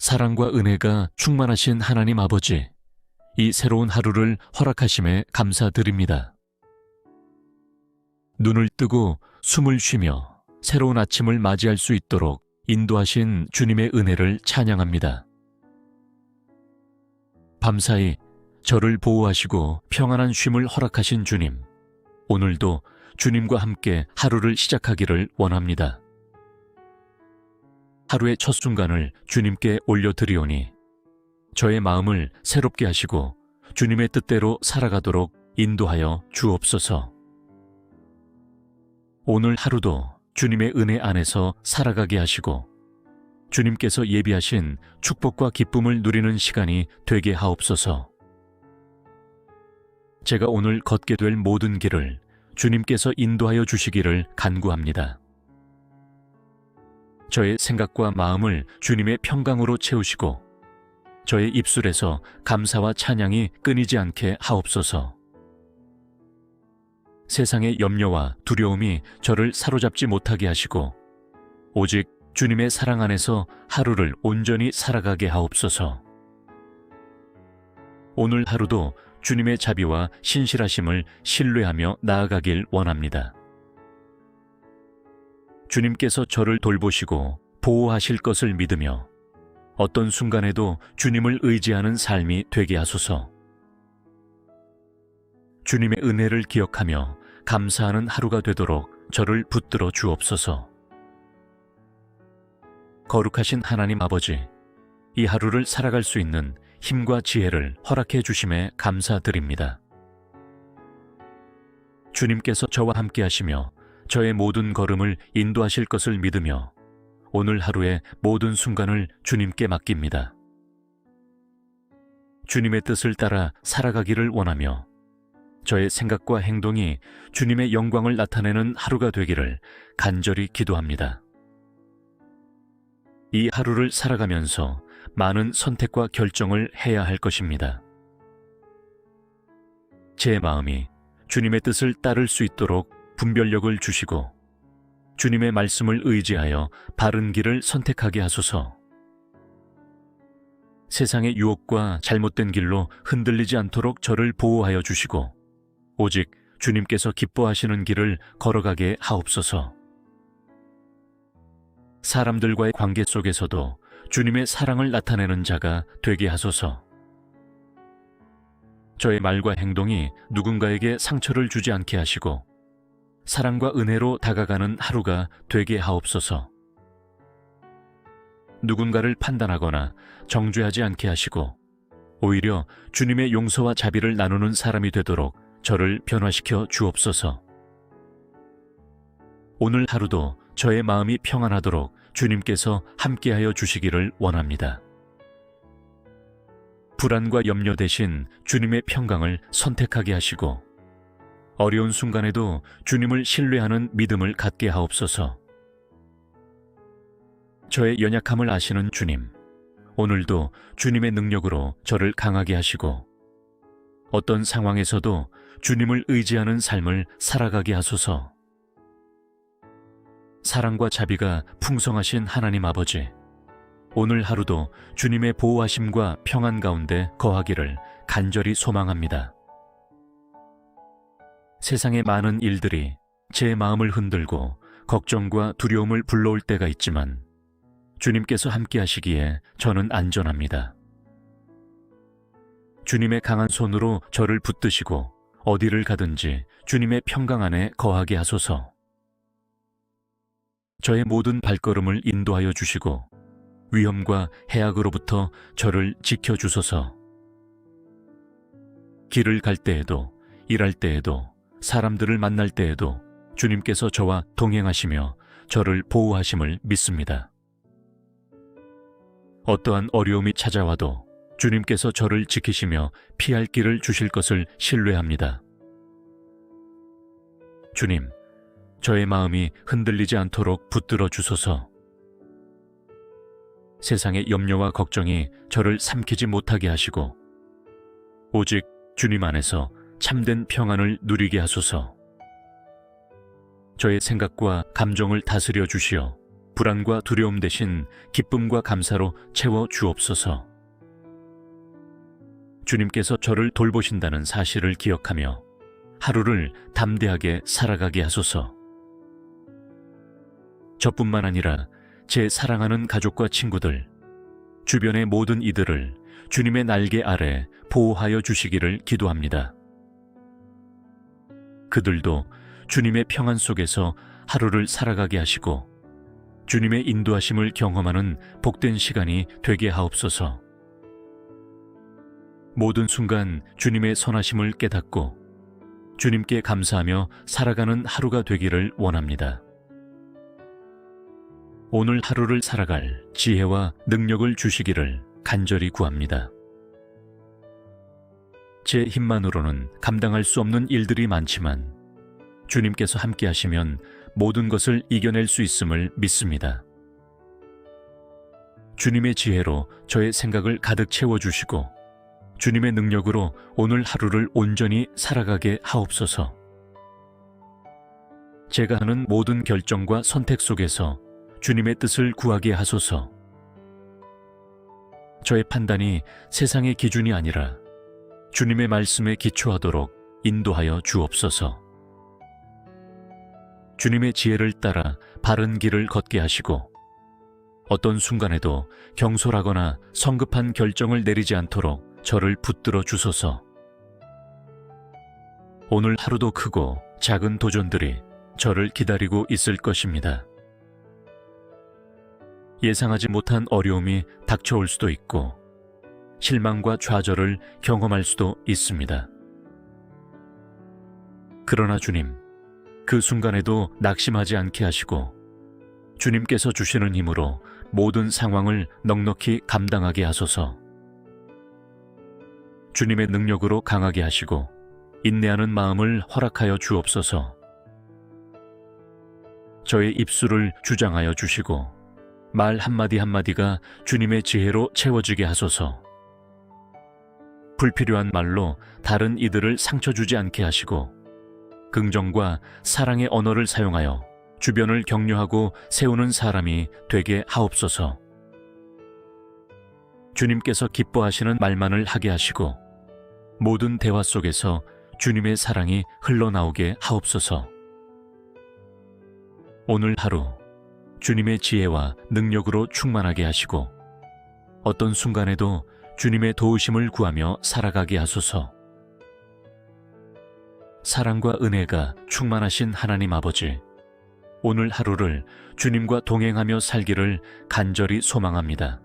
사랑과 은혜가 충만하신 하나님 아버지, 이 새로운 하루를 허락하심에 감사드립니다. 눈을 뜨고 숨을 쉬며 새로운 아침을 맞이할 수 있도록 인도하신 주님의 은혜를 찬양합니다. 밤사이 저를 보호하시고 평안한 쉼을 허락하신 주님, 오늘도 주님과 함께 하루를 시작하기를 원합니다. 하루의 첫 순간을 주님께 올려드리오니 저의 마음을 새롭게 하시고 주님의 뜻대로 살아가도록 인도하여 주옵소서. 오늘 하루도 주님의 은혜 안에서 살아가게 하시고 주님께서 예비하신 축복과 기쁨을 누리는 시간이 되게 하옵소서. 제가 오늘 걷게 될 모든 길을 주님께서 인도하여 주시기를 간구합니다. 저의 생각과 마음을 주님의 평강으로 채우시고 저의 입술에서 감사와 찬양이 끊이지 않게 하옵소서. 세상의 염려와 두려움이 저를 사로잡지 못하게 하시고 오직 주님의 사랑 안에서 하루를 온전히 살아가게 하옵소서. 오늘 하루도 주님의 자비와 신실하심을 신뢰하며 나아가길 원합니다. 주님께서 저를 돌보시고 보호하실 것을 믿으며 어떤 순간에도 주님을 의지하는 삶이 되게 하소서. 주님의 은혜를 기억하며 감사하는 하루가 되도록 저를 붙들어 주옵소서. 거룩하신 하나님 아버지, 이 하루를 살아갈 수 있는 힘과 지혜를 허락해 주심에 감사드립니다. 주님께서 저와 함께 하시며 저의 모든 걸음을 인도하실 것을 믿으며 오늘 하루의 모든 순간을 주님께 맡깁니다. 주님의 뜻을 따라 살아가기를 원하며 저의 생각과 행동이 주님의 영광을 나타내는 하루가 되기를 간절히 기도합니다. 이 하루를 살아가면서 많은 선택과 결정을 해야 할 것입니다. 제 마음이 주님의 뜻을 따를 수 있도록 분별력을 주시고 주님의 말씀을 의지하여 바른 길을 선택하게 하소서. 세상의 유혹과 잘못된 길로 흔들리지 않도록 저를 보호하여 주시고 오직 주님께서 기뻐하시는 길을 걸어가게 하옵소서. 사람들과의 관계 속에서도 주님의 사랑을 나타내는 자가 되게 하소서. 저의 말과 행동이 누군가에게 상처를 주지 않게 하시고 사랑과 은혜로 다가가는 하루가 되게 하옵소서. 누군가를 판단하거나 정죄하지 않게 하시고 오히려 주님의 용서와 자비를 나누는 사람이 되도록 저를 변화시켜 주옵소서. 오늘 하루도 저의 마음이 평안하도록 주님께서 함께하여 주시기를 원합니다. 불안과 염려 대신 주님의 평강을 선택하게 하시고 어려운 순간에도 주님을 신뢰하는 믿음을 갖게 하옵소서. 저의 연약함을 아시는 주님, 오늘도 주님의 능력으로 저를 강하게 하시고 어떤 상황에서도 주님을 의지하는 삶을 살아가게 하소서. 사랑과 자비가 풍성하신 하나님 아버지, 오늘 하루도 주님의 보호하심과 평안 가운데 거하기를 간절히 소망합니다. 세상의 많은 일들이 제 마음을 흔들고 걱정과 두려움을 불러올 때가 있지만 주님께서 함께 하시기에 저는 안전합니다. 주님의 강한 손으로 저를 붙드시고 어디를 가든지 주님의 평강 안에 거하게 하소서. 저의 모든 발걸음을 인도하여 주시고 위험과 해악으로부터 저를 지켜 주소서. 길을 갈 때에도 일할 때에도 사람들을 만날 때에도 주님께서 저와 동행하시며 저를 보호하심을 믿습니다. 어떠한 어려움이 찾아와도 주님께서 저를 지키시며 피할 길을 주실 것을 신뢰합니다. 주님, 저의 마음이 흔들리지 않도록 붙들어 주소서. 세상의 염려와 걱정이 저를 삼키지 못하게 하시고, 오직 주님 안에서 참된 평안을 누리게 하소서. 저의 생각과 감정을 다스려 주시어 불안과 두려움 대신 기쁨과 감사로 채워 주옵소서. 주님께서 저를 돌보신다는 사실을 기억하며 하루를 담대하게 살아가게 하소서. 저뿐만 아니라 제 사랑하는 가족과 친구들, 주변의 모든 이들을 주님의 날개 아래 보호하여 주시기를 기도합니다. 그들도 주님의 평안 속에서 하루를 살아가게 하시고 주님의 인도하심을 경험하는 복된 시간이 되게 하옵소서. 모든 순간 주님의 선하심을 깨닫고 주님께 감사하며 살아가는 하루가 되기를 원합니다. 오늘 하루를 살아갈 지혜와 능력을 주시기를 간절히 구합니다. 제 힘만으로는 감당할 수 없는 일들이 많지만 주님께서 함께 하시면 모든 것을 이겨낼 수 있음을 믿습니다. 주님의 지혜로 저의 생각을 가득 채워주시고 주님의 능력으로 오늘 하루를 온전히 살아가게 하옵소서. 제가 하는 모든 결정과 선택 속에서 주님의 뜻을 구하게 하소서. 저의 판단이 세상의 기준이 아니라 주님의 말씀에 기초하도록 인도하여 주옵소서. 주님의 지혜를 따라 바른 길을 걷게 하시고 어떤 순간에도 경솔하거나 성급한 결정을 내리지 않도록 저를 붙들어 주소서. 오늘 하루도 크고 작은 도전들이 저를 기다리고 있을 것입니다. 예상하지 못한 어려움이 닥쳐올 수도 있고 실망과 좌절을 경험할 수도 있습니다. 그러나 주님, 그 순간에도 낙심하지 않게 하시고 주님께서 주시는 힘으로 모든 상황을 넉넉히 감당하게 하소서. 주님의 능력으로 강하게 하시고 인내하는 마음을 허락하여 주옵소서. 저의 입술을 주장하여 주시고 말 한마디 한마디가 주님의 지혜로 채워지게 하소서. 불필요한 말로 다른 이들을 상처 주지 않게 하시고 긍정과 사랑의 언어를 사용하여 주변을 격려하고 세우는 사람이 되게 하옵소서. 주님께서 기뻐하시는 말만을 하게 하시고 모든 대화 속에서 주님의 사랑이 흘러나오게 하옵소서. 오늘 하루 주님의 지혜와 능력으로 충만하게 하시고 어떤 순간에도 주님의 도우심을 구하며 살아가게 하소서. 사랑과 은혜가 충만하신 하나님 아버지, 오늘 하루를 주님과 동행하며 살기를 간절히 소망합니다.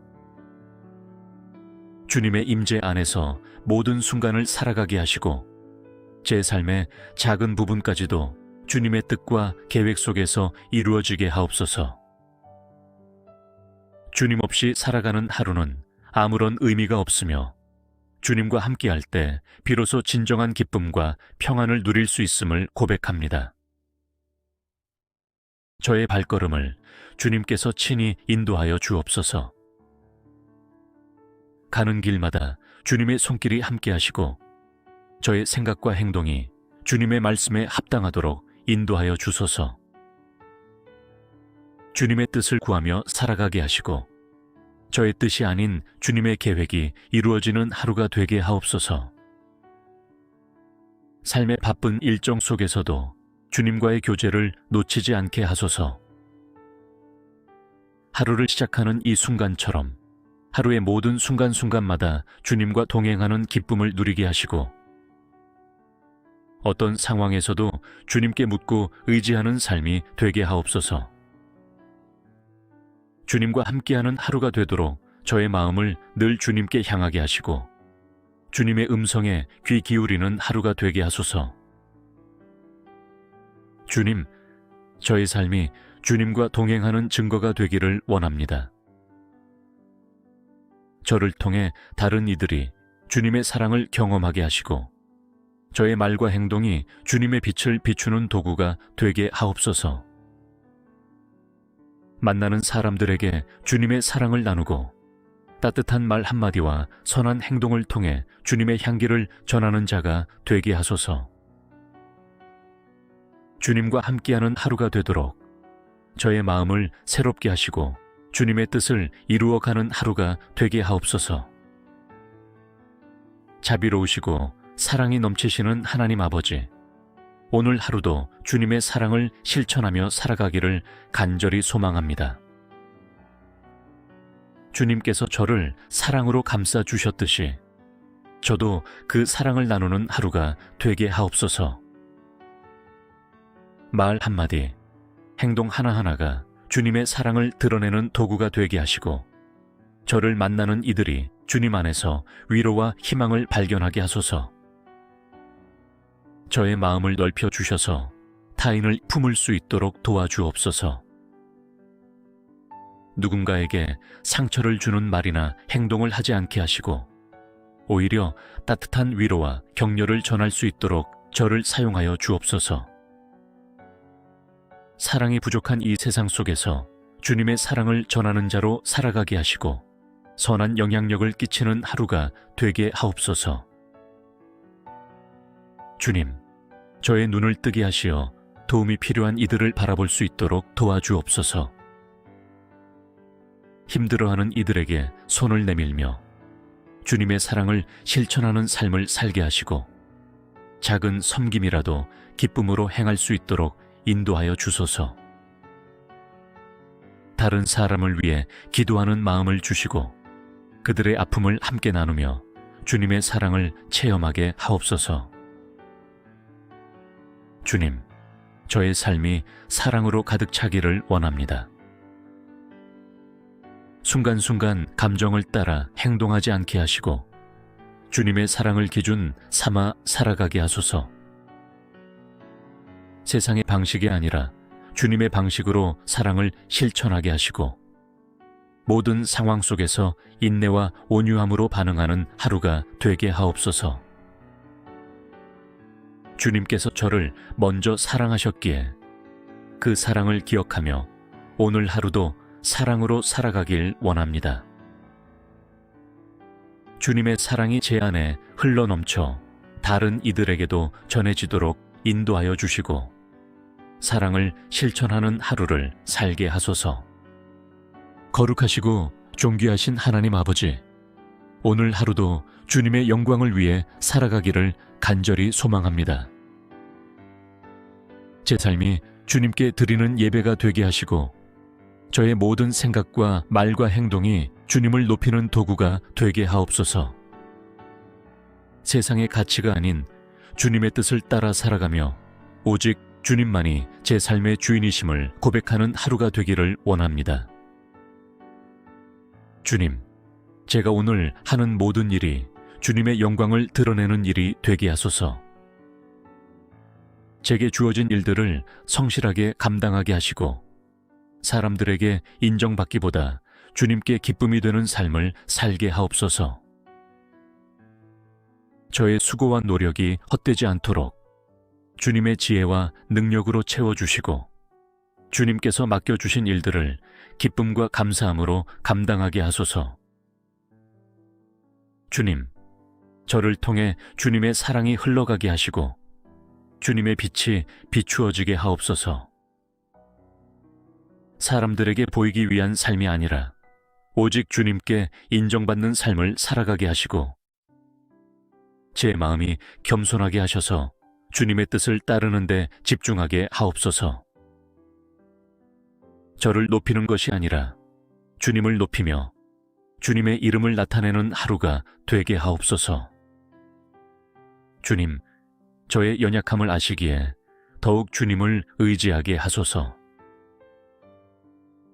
주님의 임재 안에서 모든 순간을 살아가게 하시고 제 삶의 작은 부분까지도 주님의 뜻과 계획 속에서 이루어지게 하옵소서. 주님 없이 살아가는 하루는 아무런 의미가 없으며 주님과 함께할 때 비로소 진정한 기쁨과 평안을 누릴 수 있음을 고백합니다. 저의 발걸음을 주님께서 친히 인도하여 주옵소서. 가는 길마다 주님의 손길이 함께하시고 저의 생각과 행동이 주님의 말씀에 합당하도록 인도하여 주소서. 주님의 뜻을 구하며 살아가게 하시고 저의 뜻이 아닌 주님의 계획이 이루어지는 하루가 되게 하옵소서. 삶의 바쁜 일정 속에서도 주님과의 교제를 놓치지 않게 하소서. 하루를 시작하는 이 순간처럼 하루의 모든 순간순간마다 주님과 동행하는 기쁨을 누리게 하시고 어떤 상황에서도 주님께 묻고 의지하는 삶이 되게 하옵소서. 주님과 함께하는 하루가 되도록 저의 마음을 늘 주님께 향하게 하시고 주님의 음성에 귀 기울이는 하루가 되게 하소서. 주님, 저의 삶이 주님과 동행하는 증거가 되기를 원합니다. 저를 통해 다른 이들이 주님의 사랑을 경험하게 하시고 저의 말과 행동이 주님의 빛을 비추는 도구가 되게 하옵소서. 만나는 사람들에게 주님의 사랑을 나누고 따뜻한 말 한마디와 선한 행동을 통해 주님의 향기를 전하는 자가 되게 하소서. 주님과 함께하는 하루가 되도록 저의 마음을 새롭게 하시고 주님의 뜻을 이루어가는 하루가 되게 하옵소서. 자비로우시고 사랑이 넘치시는 하나님 아버지, 오늘 하루도 주님의 사랑을 실천하며 살아가기를 간절히 소망합니다. 주님께서 저를 사랑으로 감싸 주셨듯이 저도 그 사랑을 나누는 하루가 되게 하옵소서. 말 한마디, 행동 하나하나가 주님의 사랑을 드러내는 도구가 되게 하시고 저를 만나는 이들이 주님 안에서 위로와 희망을 발견하게 하소서. 저의 마음을 넓혀 주셔서 타인을 품을 수 있도록 도와주옵소서. 누군가에게 상처를 주는 말이나 행동을 하지 않게 하시고 오히려 따뜻한 위로와 격려를 전할 수 있도록 저를 사용하여 주옵소서. 사랑이 부족한 이 세상 속에서 주님의 사랑을 전하는 자로 살아가게 하시고 선한 영향력을 끼치는 하루가 되게 하옵소서. 주님, 저의 눈을 뜨게 하시어 도움이 필요한 이들을 바라볼 수 있도록 도와주옵소서. 힘들어하는 이들에게 손을 내밀며 주님의 사랑을 실천하는 삶을 살게 하시고 작은 섬김이라도 기쁨으로 행할 수 있도록 인도하여 주소서. 다른 사람을 위해 기도하는 마음을 주시고 그들의 아픔을 함께 나누며 주님의 사랑을 체험하게 하옵소서. 주님, 저의 삶이 사랑으로 가득 차기를 원합니다. 순간순간 감정을 따라 행동하지 않게 하시고 주님의 사랑을 기준 삼아 살아가게 하소서. 세상의 방식이 아니라 주님의 방식으로 사랑을 실천하게 하시고 모든 상황 속에서 인내와 온유함으로 반응하는 하루가 되게 하옵소서. 주님께서 저를 먼저 사랑하셨기에 그 사랑을 기억하며 오늘 하루도 사랑으로 살아가길 원합니다. 주님의 사랑이 제 안에 흘러 넘쳐 다른 이들에게도 전해지도록 인도하여 주시고 사랑을 실천하는 하루를 살게 하소서. 거룩하시고 존귀하신 하나님 아버지, 오늘 하루도 주님의 영광을 위해 살아가기를 간절히 소망합니다. 제 삶이 주님께 드리는 예배가 되게 하시고 저의 모든 생각과 말과 행동이 주님을 높이는 도구가 되게 하옵소서. 세상의 가치가 아닌 주님의 뜻을 따라 살아가며 오직 주님만이 제 삶의 주인이심을 고백하는 하루가 되기를 원합니다. 주님, 제가 오늘 하는 모든 일이 주님의 영광을 드러내는 일이 되게 하소서. 제게 주어진 일들을 성실하게 감당하게 하시고 사람들에게 인정받기보다 주님께 기쁨이 되는 삶을 살게 하옵소서. 저의 수고와 노력이 헛되지 않도록 주님의 지혜와 능력으로 채워주시고 주님께서 맡겨주신 일들을 기쁨과 감사함으로 감당하게 하소서. 주님, 저를 통해 주님의 사랑이 흘러가게 하시고 주님의 빛이 비추어지게 하옵소서. 사람들에게 보이기 위한 삶이 아니라 오직 주님께 인정받는 삶을 살아가게 하시고 제 마음이 겸손하게 하셔서 주님의 뜻을 따르는데 집중하게 하옵소서. 저를 높이는 것이 아니라 주님을 높이며 주님의 이름을 나타내는 하루가 되게 하옵소서. 주님, 저의 연약함을 아시기에 더욱 주님을 의지하게 하소서.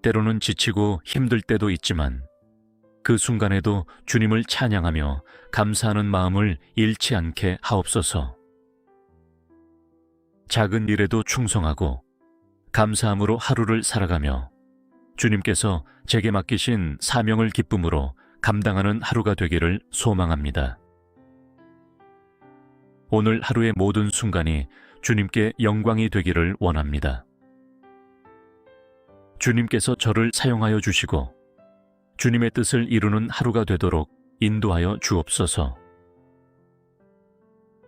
때로는 지치고 힘들 때도 있지만 그 순간에도 주님을 찬양하며 감사하는 마음을 잃지 않게 하옵소서. 작은 일에도 충성하고 감사함으로 하루를 살아가며 주님께서 제게 맡기신 사명을 기쁨으로 감당하는 하루가 되기를 소망합니다. 오늘 하루의 모든 순간이 주님께 영광이 되기를 원합니다. 주님께서 저를 사용하여 주시고 주님의 뜻을 이루는 하루가 되도록 인도하여 주옵소서.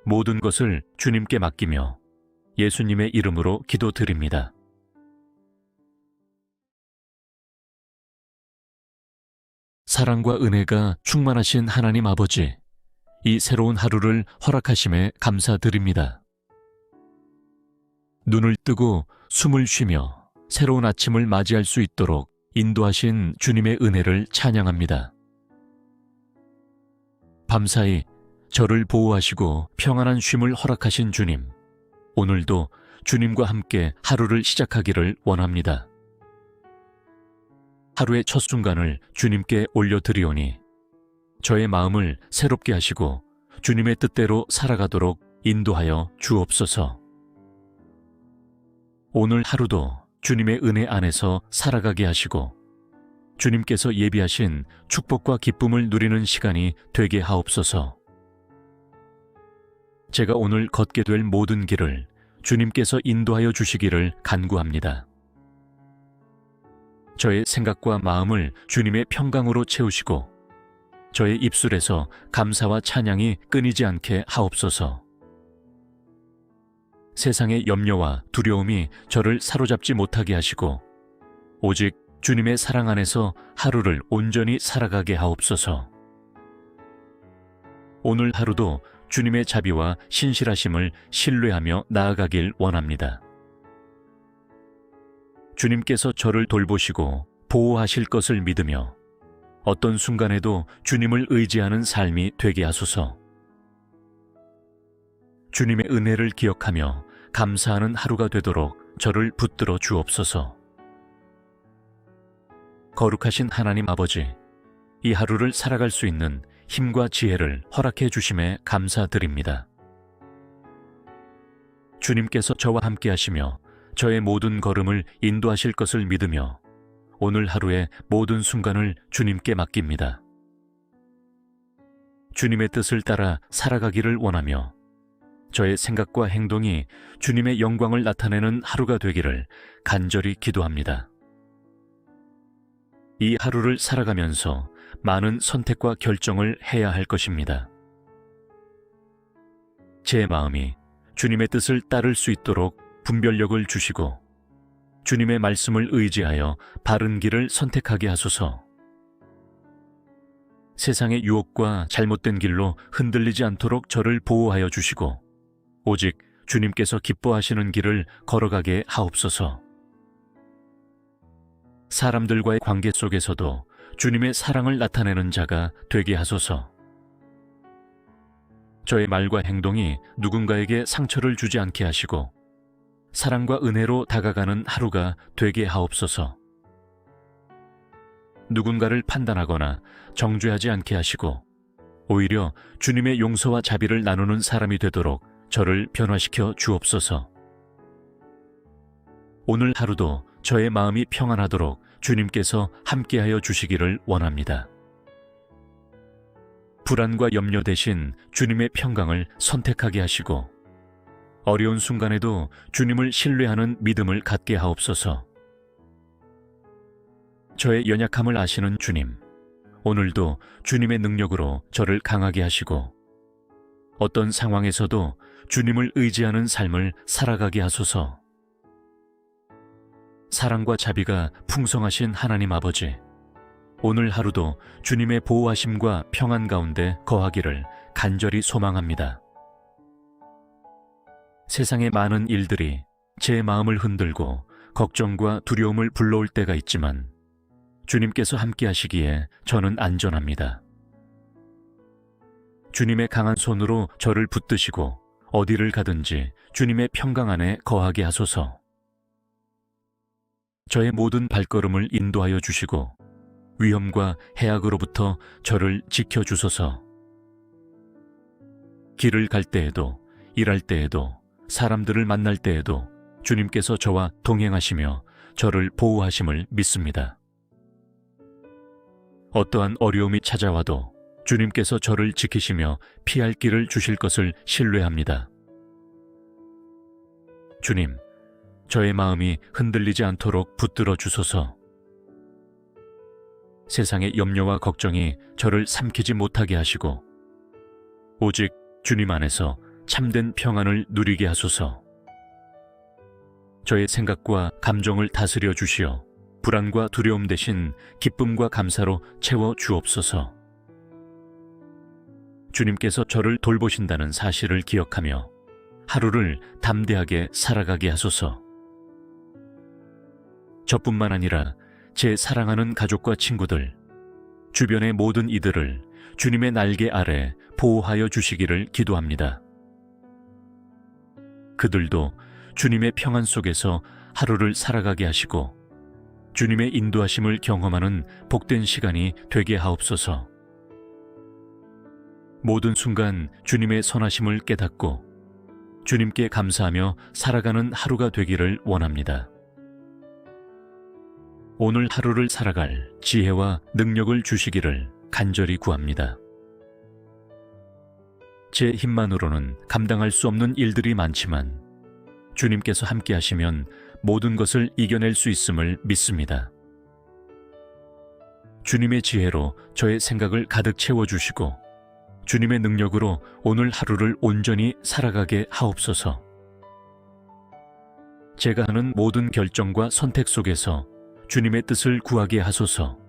모든 것을 주님께 맡기며 예수님의 이름으로 기도드립니다. 사랑과 은혜가 충만하신 하나님 아버지, 이 새로운 하루를 허락하심에 감사드립니다. 눈을 뜨고 숨을 쉬며 새로운 아침을 맞이할 수 있도록 인도하신 주님의 은혜를 찬양합니다. 밤사이 저를 보호하시고 평안한 쉼을 허락하신 주님, 오늘도 주님과 함께 하루를 시작하기를 원합니다. 하루의 첫 순간을 주님께 올려드리오니 저의 마음을 새롭게 하시고 주님의 뜻대로 살아가도록 인도하여 주옵소서. 오늘 하루도 주님의 은혜 안에서 살아가게 하시고 주님께서 예비하신 축복과 기쁨을 누리는 시간이 되게 하옵소서. 제가 오늘 걷게 될 모든 길을 주님께서 인도하여 주시기를 간구합니다. 저의 생각과 마음을 주님의 평강으로 채우시고 저의 입술에서 감사와 찬양이 끊이지 않게 하옵소서. 세상의 염려와 두려움이 저를 사로잡지 못하게 하시고 오직 주님의 사랑 안에서 하루를 온전히 살아가게 하옵소서. 오늘 하루도 주님의 자비와 신실하심을 신뢰하며 나아가길 원합니다. 주님께서 저를 돌보시고 보호하실 것을 믿으며 어떤 순간에도 주님을 의지하는 삶이 되게 하소서. 주님의 은혜를 기억하며 감사하는 하루가 되도록 저를 붙들어 주옵소서. 거룩하신 하나님 아버지, 이 하루를 살아갈 수 있는 힘과 지혜를 허락해 주심에 감사드립니다. 주님께서 저와 함께 하시며 저의 모든 걸음을 인도하실 것을 믿으며 오늘 하루의 모든 순간을 주님께 맡깁니다. 주님의 뜻을 따라 살아가기를 원하며 저의 생각과 행동이 주님의 영광을 나타내는 하루가 되기를 간절히 기도합니다. 이 하루를 살아가면서 많은 선택과 결정을 해야 할 것입니다. 제 마음이 주님의 뜻을 따를 수 있도록 분별력을 주시고 주님의 말씀을 의지하여 바른 길을 선택하게 하소서. 세상의 유혹과 잘못된 길로 흔들리지 않도록 저를 보호하여 주시고 오직 주님께서 기뻐하시는 길을 걸어가게 하옵소서. 사람들과의 관계 속에서도 주님의 사랑을 나타내는 자가 되게 하소서. 저의 말과 행동이 누군가에게 상처를 주지 않게 하시고 사랑과 은혜로 다가가는 하루가 되게 하옵소서. 누군가를 판단하거나 정죄하지 않게 하시고 오히려 주님의 용서와 자비를 나누는 사람이 되도록 저를 변화시켜 주옵소서. 오늘 하루도 저의 마음이 평안하도록 주님께서 함께하여 주시기를 원합니다. 불안과 염려 대신 주님의 평강을 선택하게 하시고 어려운 순간에도 주님을 신뢰하는 믿음을 갖게 하옵소서. 저의 연약함을 아시는 주님, 오늘도 주님의 능력으로 저를 강하게 하시고 어떤 상황에서도 주님을 의지하는 삶을 살아가게 하소서. 사랑과 자비가 풍성하신 하나님 아버지, 오늘 하루도 주님의 보호하심과 평안 가운데 거하기를 간절히 소망합니다. 세상의 많은 일들이 제 마음을 흔들고 걱정과 두려움을 불러올 때가 있지만 주님께서 함께 하시기에 저는 안전합니다. 주님의 강한 손으로 저를 붙드시고 어디를 가든지 주님의 평강 안에 거하게 하소서. 저의 모든 발걸음을 인도하여 주시고 위험과 해악으로부터 저를 지켜 주소서. 길을 갈 때에도 일할 때에도 사람들을 만날 때에도 주님께서 저와 동행하시며 저를 보호하심을 믿습니다. 어떠한 어려움이 찾아와도 주님께서 저를 지키시며 피할 길을 주실 것을 신뢰합니다. 주님, 저의 마음이 흔들리지 않도록 붙들어 주소서. 세상의 염려와 걱정이 저를 삼키지 못하게 하시고, 오직 주님 안에서 참된 평안을 누리게 하소서. 저의 생각과 감정을 다스려 주시어 불안과 두려움 대신 기쁨과 감사로 채워 주옵소서. 주님께서 저를 돌보신다는 사실을 기억하며 하루를 담대하게 살아가게 하소서. 저뿐만 아니라 제 사랑하는 가족과 친구들, 주변의 모든 이들을 주님의 날개 아래 보호하여 주시기를 기도합니다. 그들도 주님의 평안 속에서 하루를 살아가게 하시고 주님의 인도하심을 경험하는 복된 시간이 되게 하옵소서. 모든 순간 주님의 선하심을 깨닫고 주님께 감사하며 살아가는 하루가 되기를 원합니다. 오늘 하루를 살아갈 지혜와 능력을 주시기를 간절히 구합니다. 제 힘만으로는 감당할 수 없는 일들이 많지만 주님께서 함께 하시면 모든 것을 이겨낼 수 있음을 믿습니다. 주님의 지혜로 저의 생각을 가득 채워주시고 주님의 능력으로 오늘 하루를 온전히 살아가게 하옵소서. 제가 하는 모든 결정과 선택 속에서 주님의 뜻을 구하게 하소서.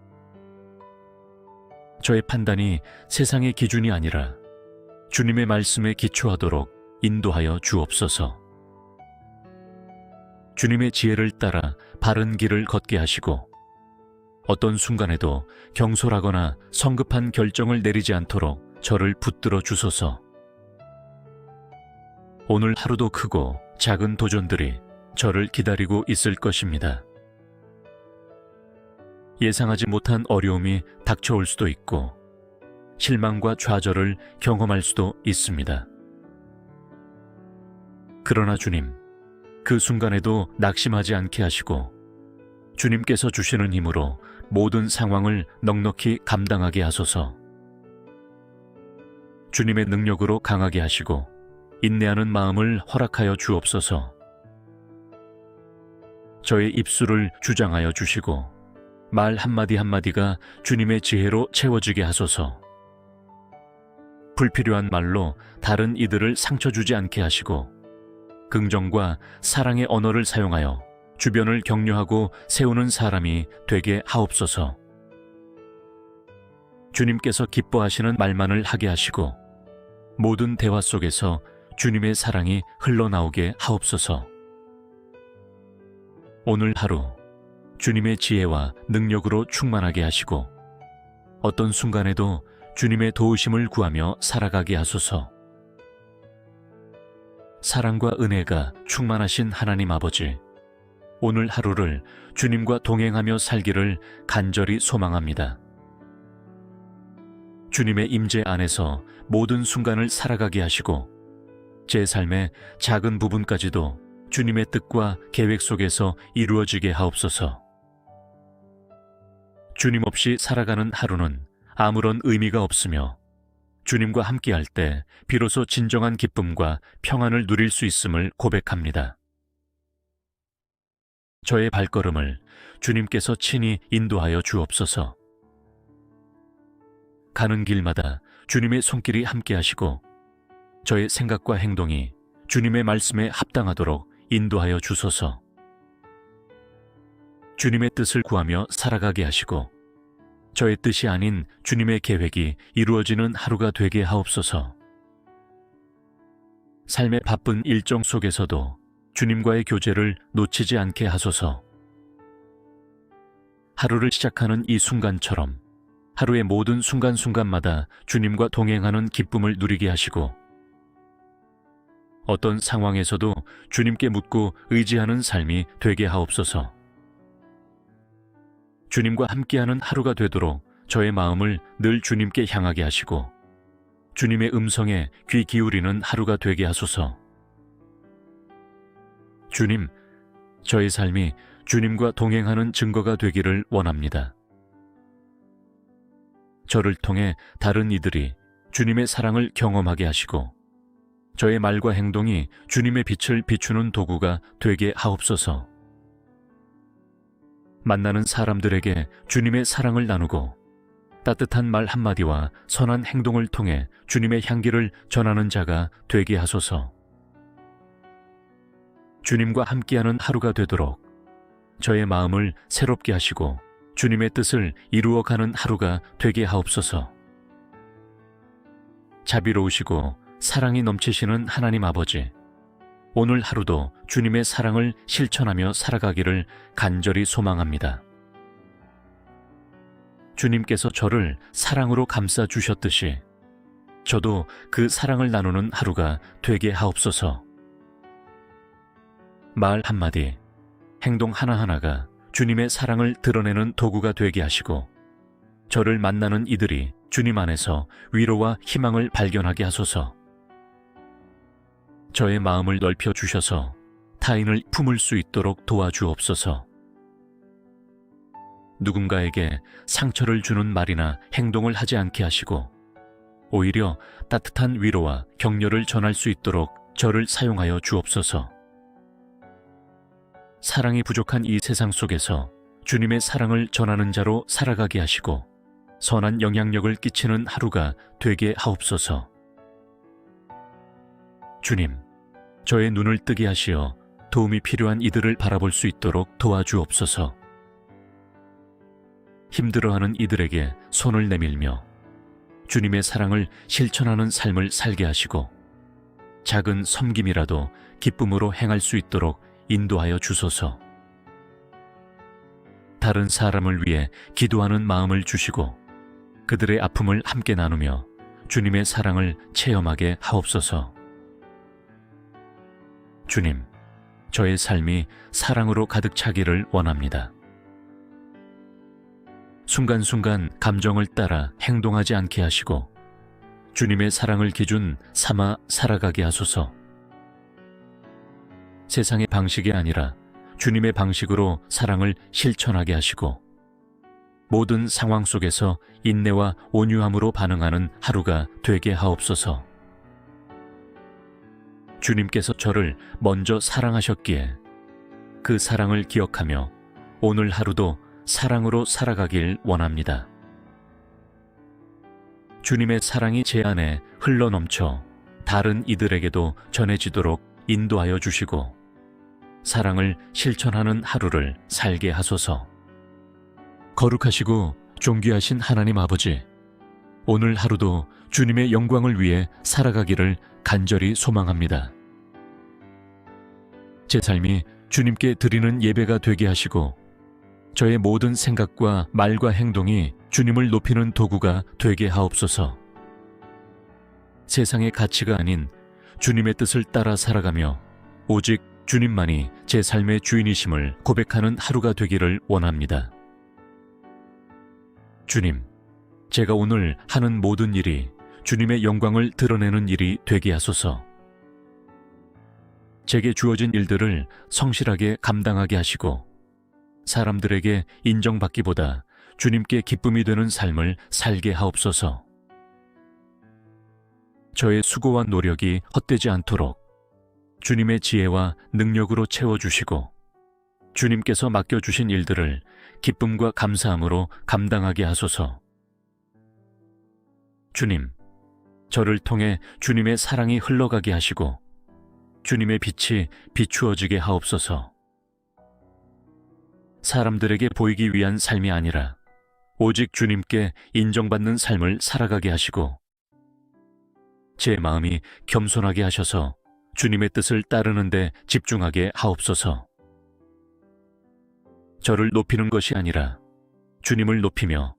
저의 판단이 세상의 기준이 아니라 주님의 말씀에 기초하도록 인도하여 주옵소서. 주님의 지혜를 따라 바른 길을 걷게 하시고 어떤 순간에도 경솔하거나 성급한 결정을 내리지 않도록 저를 붙들어 주소서. 오늘 하루도 크고 작은 도전들이 저를 기다리고 있을 것입니다. 예상하지 못한 어려움이 닥쳐올 수도 있고 실망과 좌절을 경험할 수도 있습니다. 그러나 주님, 그 순간에도 낙심하지 않게 하시고 주님께서 주시는 힘으로 모든 상황을 넉넉히 감당하게 하소서. 주님의 능력으로 강하게 하시고 인내하는 마음을 허락하여 주옵소서. 저의 입술을 주장하여 주시고 말 한마디 한마디가 주님의 지혜로 채워지게 하소서. 불필요한 말로 다른 이들을 상처 주지 않게 하시고 긍정과 사랑의 언어를 사용하여 주변을 격려하고 세우는 사람이 되게 하옵소서. 주님께서 기뻐하시는 말만을 하게 하시고 모든 대화 속에서 주님의 사랑이 흘러나오게 하옵소서. 오늘 하루 주님의 지혜와 능력으로 충만하게 하시고 어떤 순간에도 주님의 도우심을 구하며 살아가게 하소서. 사랑과 은혜가 충만하신 하나님 아버지, 오늘 하루를 주님과 동행하며 살기를 간절히 소망합니다. 주님의 임재 안에서 모든 순간을 살아가게 하시고 제 삶의 작은 부분까지도 주님의 뜻과 계획 속에서 이루어지게 하옵소서. 주님 없이 살아가는 하루는 아무런 의미가 없으며 주님과 함께할 때 비로소 진정한 기쁨과 평안을 누릴 수 있음을 고백합니다. 저의 발걸음을 주님께서 친히 인도하여 주옵소서. 가는 길마다 주님의 손길이 함께 하시고 저의 생각과 행동이 주님의 말씀에 합당하도록 인도하여 주소서. 주님의 뜻을 구하며 살아가게 하시고 저의 뜻이 아닌 주님의 계획이 이루어지는 하루가 되게 하옵소서. 삶의 바쁜 일정 속에서도 주님과의 교제를 놓치지 않게 하소서. 하루를 시작하는 이 순간처럼 하루의 모든 순간순간마다 주님과 동행하는 기쁨을 누리게 하시고 어떤 상황에서도 주님께 묻고 의지하는 삶이 되게 하옵소서. 주님과 함께하는 하루가 되도록 저의 마음을 늘 주님께 향하게 하시고 주님의 음성에 귀 기울이는 하루가 되게 하소서. 주님, 저의 삶이 주님과 동행하는 증거가 되기를 원합니다. 저를 통해 다른 이들이 주님의 사랑을 경험하게 하시고 저의 말과 행동이 주님의 빛을 비추는 도구가 되게 하옵소서. 만나는 사람들에게 주님의 사랑을 나누고 따뜻한 말 한마디와 선한 행동을 통해 주님의 향기를 전하는 자가 되게 하소서. 주님과 함께하는 하루가 되도록 저의 마음을 새롭게 하시고 주님의 뜻을 이루어가는 하루가 되게 하옵소서. 자비로우시고 사랑이 넘치시는 하나님 아버지, 오늘 하루도 주님의 사랑을 실천하며 살아가기를 간절히 소망합니다. 주님께서 저를 사랑으로 감싸 주셨듯이 저도 그 사랑을 나누는 하루가 되게 하옵소서. 말 한마디, 행동 하나하나가 주님의 사랑을 드러내는 도구가 되게 하시고 저를 만나는 이들이 주님 안에서 위로와 희망을 발견하게 하소서. 저의 마음을 넓혀 주셔서 타인을 품을 수 있도록 도와주옵소서. 누군가에게 상처를 주는 말이나 행동을 하지 않게 하시고 오히려 따뜻한 위로와 격려를 전할 수 있도록 저를 사용하여 주옵소서. 사랑이 부족한 이 세상 속에서 주님의 사랑을 전하는 자로 살아가게 하시고 선한 영향력을 끼치는 하루가 되게 하옵소서. 주님, 저의 눈을 뜨게 하시어 도움이 필요한 이들을 바라볼 수 있도록 도와주옵소서. 힘들어하는 이들에게 손을 내밀며 주님의 사랑을 실천하는 삶을 살게 하시고 작은 섬김이라도 기쁨으로 행할 수 있도록 인도하여 주소서. 다른 사람을 위해 기도하는 마음을 주시고 그들의 아픔을 함께 나누며 주님의 사랑을 체험하게 하옵소서. 주님, 저의 삶이 사랑으로 가득 차기를 원합니다. 순간순간 감정을 따라 행동하지 않게 하시고 주님의 사랑을 기준 삼아 살아가게 하소서. 세상의 방식이 아니라 주님의 방식으로 사랑을 실천하게 하시고 모든 상황 속에서 인내와 온유함으로 반응하는 하루가 되게 하옵소서. 주님께서 저를 먼저 사랑하셨기에 그 사랑을 기억하며 오늘 하루도 사랑으로 살아가길 원합니다. 주님의 사랑이 제 안에 흘러 넘쳐 다른 이들에게도 전해지도록 인도하여 주시고 사랑을 실천하는 하루를 살게 하소서. 거룩하시고 존귀하신 하나님 아버지, 오늘 하루도 주님의 영광을 위해 살아가기를 간절히 소망합니다. 제 삶이 주님께 드리는 예배가 되게 하시고 저의 모든 생각과 말과 행동이 주님을 높이는 도구가 되게 하옵소서. 세상의 가치가 아닌 주님의 뜻을 따라 살아가며 오직 주님만이 제 삶의 주인이심을 고백하는 하루가 되기를 원합니다. 주님, 제가 오늘 하는 모든 일이 주님의 영광을 드러내는 일이 되게 하소서. 제게 주어진 일들을 성실하게 감당하게 하시고 사람들에게 인정받기보다 주님께 기쁨이 되는 삶을 살게 하옵소서. 저의 수고와 노력이 헛되지 않도록 주님의 지혜와 능력으로 채워주시고 주님께서 맡겨주신 일들을 기쁨과 감사함으로 감당하게 하소서. 주님, 저를 통해 주님의 사랑이 흘러가게 하시고 주님의 빛이 비추어지게 하옵소서. 사람들에게 보이기 위한 삶이 아니라 오직 주님께 인정받는 삶을 살아가게 하시고 제 마음이 겸손하게 하셔서 주님의 뜻을 따르는데 집중하게 하옵소서. 저를 높이는 것이 아니라 주님을 높이며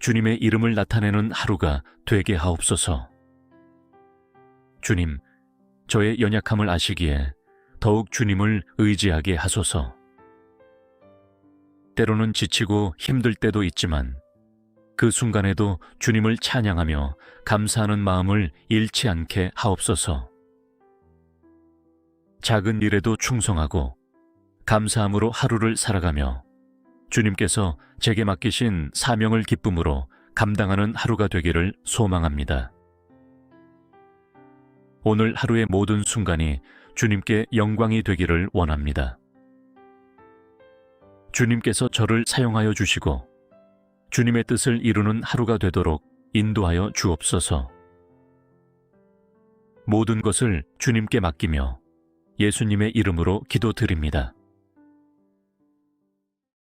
주님의 이름을 나타내는 하루가 되게 하옵소서. 주님, 저의 연약함을 아시기에 더욱 주님을 의지하게 하소서. 때로는 지치고 힘들 때도 있지만 그 순간에도 주님을 찬양하며 감사하는 마음을 잃지 않게 하옵소서. 작은 일에도 충성하고 감사함으로 하루를 살아가며 주님께서 제게 맡기신 사명을 기쁨으로 감당하는 하루가 되기를 소망합니다. 오늘 하루의 모든 순간이 주님께 영광이 되기를 원합니다. 주님께서 저를 사용하여 주시고 주님의 뜻을 이루는 하루가 되도록 인도하여 주옵소서. 모든 것을 주님께 맡기며 예수님의 이름으로 기도드립니다.